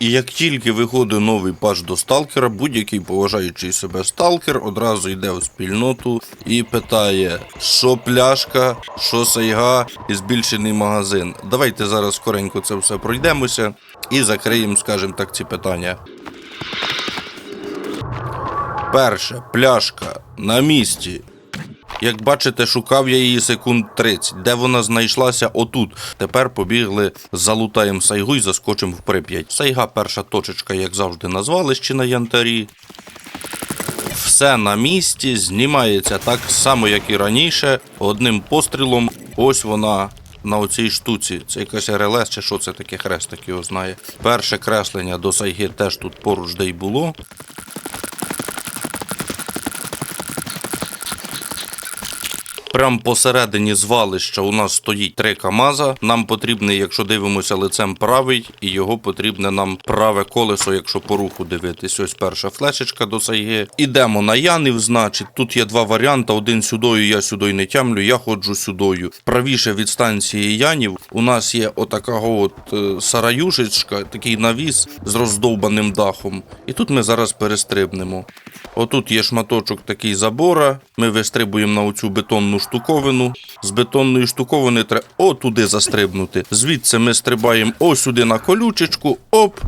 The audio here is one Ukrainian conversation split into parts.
І як тільки виходить новий патч до сталкера, будь-який поважаючий себе сталкер одразу йде в спільноту і питає, що пляшка, що сайга і збільшений магазин. Давайте зараз скоренько це все пройдемося і закриємо, скажімо так, ці питання. Перше, пляшка на місці. Як бачите, шукав я її секунд 30. Де вона знайшлася? Отут. Тепер побігли, залутаємо сайгу і заскочимо в Прип'ять. Сайга перша точечка, як завжди, на звалищі на янтарі. Все на місці, знімається так само, як і раніше. Одним пострілом. Ось вона на оцій штуці. Це якась РЛС чи що це таке хрестик його знає. Перше креслення до сайги теж тут поруч де й було. Прям посередині звалища у нас стоїть три КАМАЗа. Нам потрібний, якщо дивимося лицем правий, і його потрібне нам праве колесо, якщо по руху дивитись. Ось перша флешечка до сайги. Ідемо на Янів, значить. Тут є два варіанти: один сюдою, я сюди не тямлю, я ходжу сюдою. Правіше від станції Янів у нас є отака от е, сараюшечка, такий навіс з роздовбаним дахом. І тут ми зараз перестрибнемо. Отут є шматочок такий забора. Ми вистрибуємо на оцю бетонну штуковину. З бетонної штуковини треба отуди застрибнути. Звідси ми стрибаємо осюди на колючечку. Оп.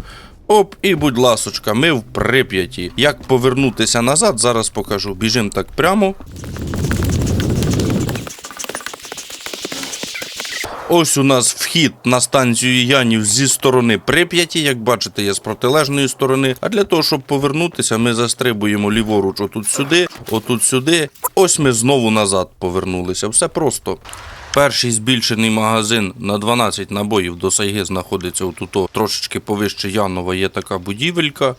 Оп, і будь ласочка, ми в Прип'яті. Як повернутися назад, зараз покажу. Біжимо так прямо. Ось у нас вхід на станцію Янів зі сторони Прип'яті. Як бачите, є з протилежної сторони. А для того, щоб повернутися, ми застрибуємо ліворуч отут сюди, отут сюди. Ось ми знову назад повернулися. Все просто. Перший збільшений магазин на 12 набоїв до Сайги знаходиться отут, трошечки повище Янова є така будівелька.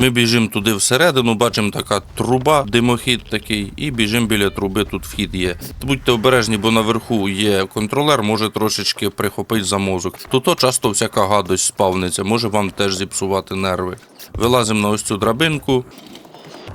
Ми біжимо туди всередину, бачимо така труба, димохід такий, і біжимо біля труби, тут вхід є. Будьте обережні, бо наверху є контролер, може трошечки прихопити за мозок. Тут часто всяка гадость спавниться, може вам теж зіпсувати нерви. Вилазимо на ось цю драбинку,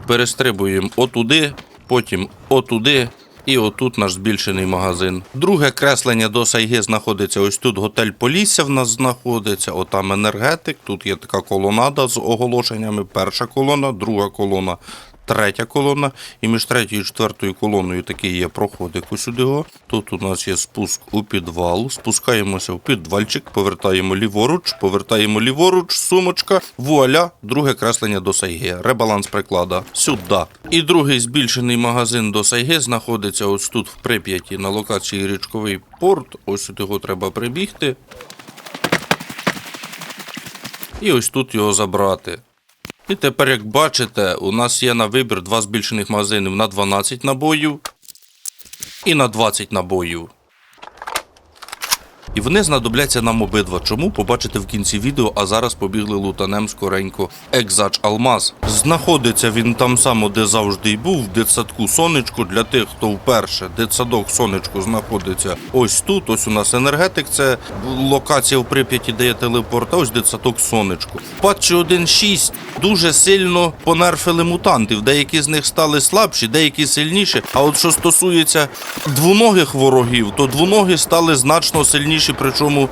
перестрибуємо отуди, потім отуди. І отут наш збільшений магазин. Друге креслення до Сайги знаходиться ось тут. Готель Полісся в нас знаходиться. Отам енергетик. Тут є така колонада з оголошеннями. Перша колона, друга колона, третя колона. І між третьою і четвертою колоною такий є проходик усюди. Тут у нас є спуск у підвал. Спускаємося в підвальчик, повертаємо ліворуч, повертаємо ліворуч, сумочка. Вуаля, друге креслення до Сайги. Ребаланс приклада. Сюди. І другий збільшений магазин до Сайги знаходиться ось тут в Прип'яті на локації річковий порт. Ось сюди його треба прибігти. І ось тут його забрати. І тепер, як бачите, у нас є на вибір два збільшених магазинів на 12 набоїв і на 20 набоїв. І вони знадобляться нам обидва. Чому побачите в кінці відео, а зараз побігли лутанем скоренько. Екзач Алмаз. Знаходиться він там само, де завжди й був, в дитсадку сонечко. Для тих, хто вперше дитсадок сонечко знаходиться ось тут. Ось у нас енергетик. Це локація в Прип'яті, де є телепорт, а ось дитсадок сонечко. Патчі 1.6 дуже сильно понерфили мутантів. Деякі з них стали слабші, деякі сильніші. А от що стосується двоногих ворогів, то двоногі стали значно сильніші, причому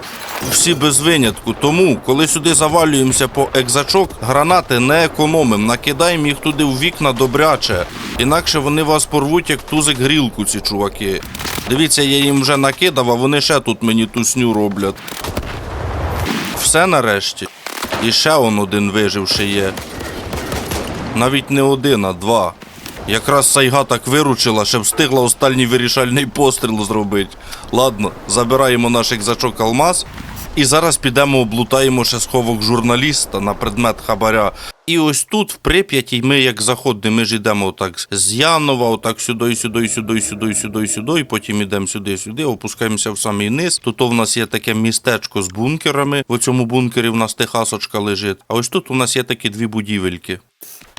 всі без винятку. Тому, коли сюди завалюємося по екзачок, гранати не економимо, накидаємо їх туди в вікна добряче. Інакше вони вас порвуть, як тузик грілку, ці чуваки. Дивіться, я їм вже накидав, а вони ще тут мені тусню роблять. Все нарешті. І ще он один виживши є. Навіть не один, а два. Якраз Сайга так виручила, ще встигла останній вирішальний постріл зробити. Ладно, забираємо наш екзачок алмаз. І зараз підемо облутаємо ще сховок журналіста на предмет хабаря. І ось тут, в Прип'яті, ми як заходимо, ми ж йдемо отак з Янова, отак сюди, сюди, сюди, сюди, сюди, сюди, і потім йдемо сюди, сюди, опускаємося в самий низ. Тут у нас є таке містечко з бункерами. В цьому бункері в нас техасочка лежить. А ось тут у нас є такі дві будівельки.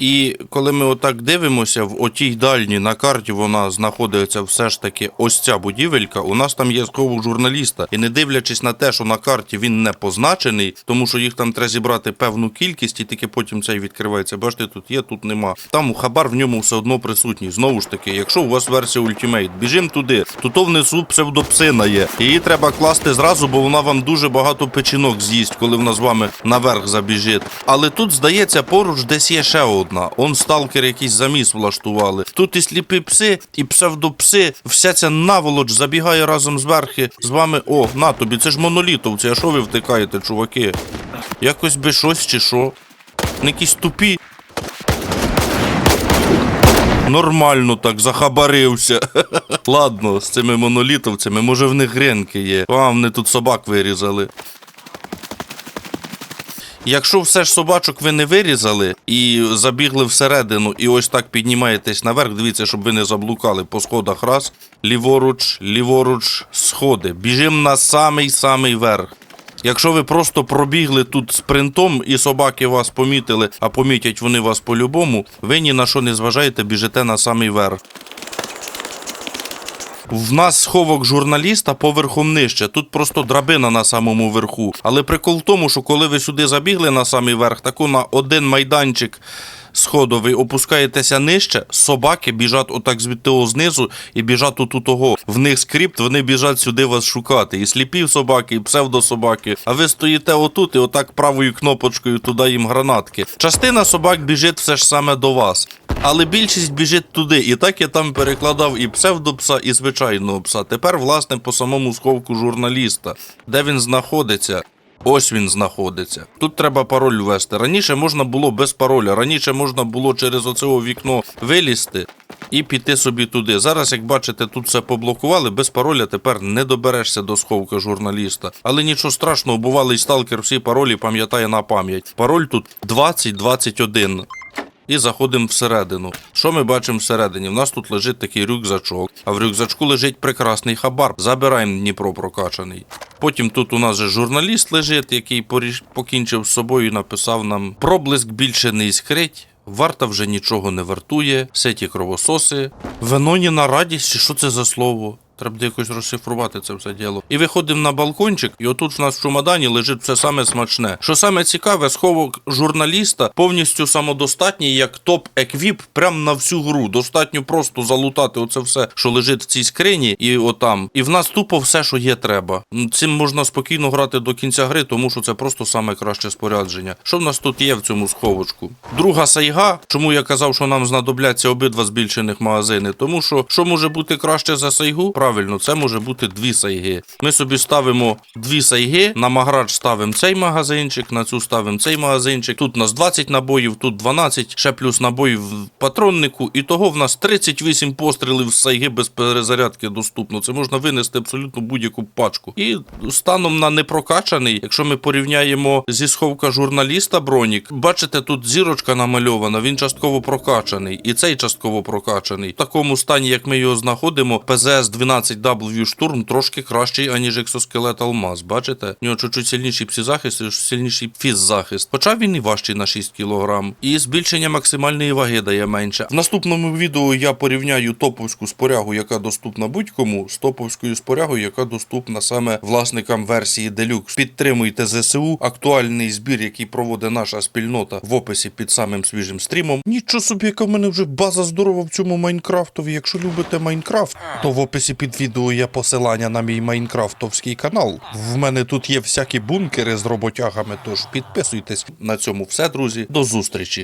І коли ми отак дивимося, в отій дальній на карті вона знаходиться все ж таки ось ця будівелька. У нас там є сховок журналіста. І не дивлячись на те, що на карті він не позначений, тому що їх там треба зібрати певну кількість, і тільки потім цей відкривається. Бачите, тут є, тут нема. Там хабар в ньому все одно присутній. Знову ж таки, якщо у вас версія Ultimate, біжимо туди. Тут внизу псевдопсина є. Її треба класти зразу, бо вона вам дуже багато печінок з'їсть, коли вона з вами наверх забіжить. Але тут, здається, поруч десь є ще одна. Он сталкер якийсь заміс влаштували. Тут і сліпі пси, і псевдопси. Вся ця наволоч забігає разом з верхи. З вами. О, на тобі, це ж монолітовці. А що ви втикаєте, чуваки? Якось би щось чи що? Якісь тупі. Нормально так захабарився. Ладно, з цими монолітовцями, може в них гренки є. А, вони тут собак вирізали. Якщо все ж собачок ви не вирізали і забігли всередину, і ось так піднімаєтесь наверх, дивіться, щоб ви не заблукали по сходах раз, ліворуч, ліворуч, сходи. Біжимо на самий-самий верх. Якщо ви просто пробігли тут спринтом і собаки вас помітили, а помітять вони вас по-любому, ви ні на що не зважаєте, біжите на самий верх. В нас сховок журналіста поверхом нижче. Тут просто драбина на самому верху. Але прикол в тому, що коли ви сюди забігли на самий верх, таку на один майданчик сходовий опускаєтеся нижче, собаки біжать отак звідти знизу і біжать у того. В них скрипт, вони біжать сюди вас шукати. І сліпі собаки, і псевдособаки. А ви стоїте отут і отак правою кнопочкою туди їм гранатки. Частина собак біжить все ж саме до вас. Але більшість біжить туди, і так я там перекладав і псевдопса, і звичайного пса. Тепер, власне, по самому сховку журналіста, де він знаходиться. Ось він знаходиться. Тут треба пароль ввести. Раніше можна було без пароля. Раніше можна було через оце вікно вилізти і піти собі туди. Зараз, як бачите, тут все поблокували. Без пароля тепер не доберешся до сховки журналіста. Але нічого страшного, бувалий сталкер всі паролі пам'ятає на пам'ять. Пароль тут 2021. І заходимо всередину. Що ми бачимо всередині? В нас тут лежить такий рюкзачок, а в рюкзачку лежить прекрасний хабар. Забираємо Дніпро прокачаний. Потім тут у нас же журналіст лежить, який покінчив з собою і написав нам: проблиск більше не іскрить. Варта вже нічого не вартує, все ті кровососи. Веноніна радість, що це за слово? Треба якось розшифрувати це все діло. І виходимо на балкончик, і отут в нас в чумадані лежить все саме смачне. Що саме цікаве, сховок журналіста повністю самодостатній, як топ-еквіп, прям на всю гру. Достатньо просто залутати оце все, що лежить в цій скрині, і отам. І в нас тупо все, що є, треба. Цим можна спокійно грати до кінця гри, тому що це просто саме краще спорядження. Що в нас тут є в цьому сховочку? Друга сайга. Чому я казав, що нам знадобляться обидва збільшених магазини? Тому що що може бути краще за сайгу? Правильно, це може бути дві сайги. Ми собі ставимо дві сайги, на маграч ставимо цей магазинчик, на цю ставимо цей магазинчик. Тут у нас 20 набоїв, тут 12, ще плюс набоїв в патроннику. І того в нас 38 пострілів з сайги без перезарядки доступно. Це можна винести абсолютно будь-яку пачку. І станом на непрокачаний, якщо ми порівняємо зі сховка журналіста Бронік, бачите, тут зірочка намальована, він частково прокачаний, і цей частково прокачаний. В такому стані, як ми його знаходимо, ПЗС 12W штурм трошки кращий, аніж екзоскелет Алмаз. Бачите? У нього чуть-чуть сильніший псізахист сильніший фіззахист. Хоча він і важчий на 6 кг. І збільшення максимальної ваги дає менше. В наступному відео я порівняю топовську спорягу, яка доступна будь-кому, з топовською спорягою, яка доступна саме власникам версії Deluxe. Підтримуйте ЗСУ, актуальний збір, який проводить наша спільнота в описі під самим свіжим стрімом. Нічого собі, яка в мене вже база здорова в цьому Майнкрафтові. Якщо любите Майнкрафт, то в описі під відео є посилання на мій майнкрафтовський канал. В мене тут є всякі бункери з роботягами, тож підписуйтесь на цьому все, друзі. До зустрічі!